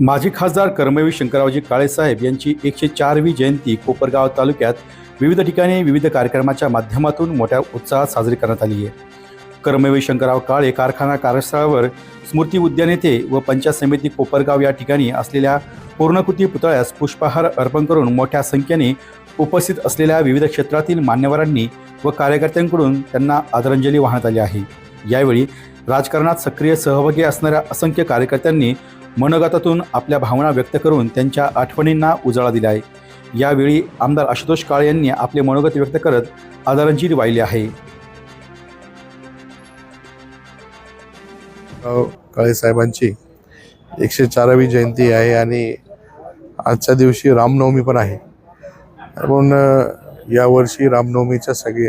माजी खासदार कर्मवीर शंकररावजी काळेसाहेब यांची एकशे चारवी जयंती कोपरगाव तालुक्यात विविध ठिकाणी विविध कार्यक्रमाच्या माध्यमातून मोठ्या उत्साहात साजरी करण्यात आली आहे. कर्मवीर शंकरराव काळे कारखाना कार्यस्थळावर स्मृती उद्यान येथे व पंचायत समिती कोपरगाव या ठिकाणी असलेल्या पूर्णकृती पुतळ्यास पुष्पहार अर्पण करून मोठ्या संख्येने उपस्थित असलेल्या विविध क्षेत्रातील मान्यवरांनी व कार्यकर्त्यांकडून त्यांना आदरांजली वाहण्यात आली आहे. यावेळी राजकारणात सक्रिय सहभागी असणाऱ्या असंख्य कार्यकर्त्यांनी मनोगतातून आपल्या भावना व्यक्त करून त्यांच्या आठवणींना उजाळा दिला आहे यावेळी आमदार आशुतोष काळे यांनी आपले मनोगत व्यक्त करत आदरांजली वाहिली आहे. काळे साहेबांची एकशे चारावी जयंती आहे आणि आजच्या दिवशी रामनवमी पण आहे. म्हणून यावर्षी रामनवमीच्या सगळे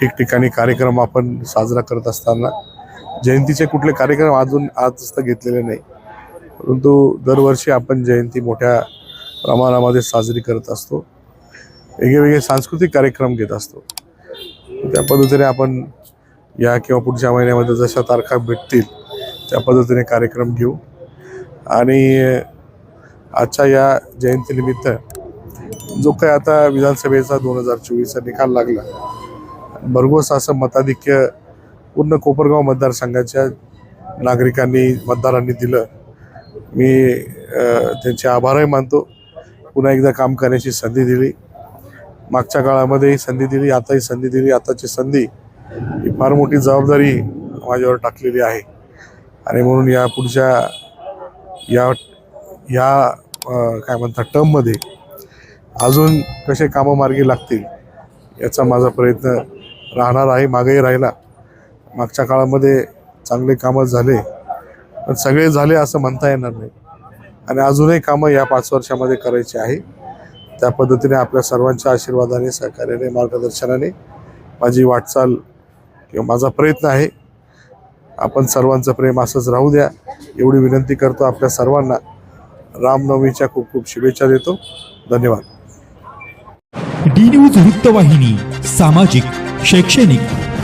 ठिकठिकाणी कार्यक्रम आपण साजरा करत असताना जयंतीचे कुठले कार्यक्रम अजून आज घेतलेले नाही. परंतु दरवर्षी आपण जयंती मोठ्या प्रमाणामध्ये साजरी करत असतो. वेगळेवेगळे सांस्कृतिक कार्यक्रम घेत असतो. त्या पद्धतीने आपण या किंवा पुढच्या महिन्यामध्ये जशा तारखा भेटतील त्या पद्धतीने कार्यक्रम घेऊ. आणि आजच्या या जयंतीनिमित्त जो काही आता विधानसभेचा दोन हजार चोवीसचा निकाल लागला भरघोस असं मताधिक्य पूर्ण कोपरगाव मतदारसंघाच्या नागरिकांनी मतदारांनी दिलं. मी त्यांचे आभारही मानतो. पुन्हा एकदा काम करण्याची संधी दिली. मागच्या काळामध्येही संधी दिली आताही संधी दिली. आताची संधी ही फार मोठी जबाबदारी माझ्यावर टाकलेली आहे. आणि म्हणून या पुढच्या या या काय म्हणतात टर्ममध्ये अजून कसे कामं मार्गी लागतील याचा माझा प्रयत्न राहणार आहे मागेही राहिला. मागच्या काळामध्ये चांगले कामं झाले पण सगळे झाले असं म्हणता येणार नाही. आणि अजूनही कामं या पाच वर्षामध्ये करायची आहे. त्या पद्धतीने आपल्या सर्वांच्या आशीर्वादाने सहकार्याने मार्गदर्शनाने माझी वाटचाल किंवा माझा प्रयत्न आहे. आपण सर्वांचं प्रेम असंच राहू द्या. एवढी विनंती करतो आपल्या सर्वांना. रामनवमीच्या खूप खूप शुभेच्छा देतो. धन्यवाद. डी न्यूज वृत्तवाहिनी सामाजिक शैक्षणिक.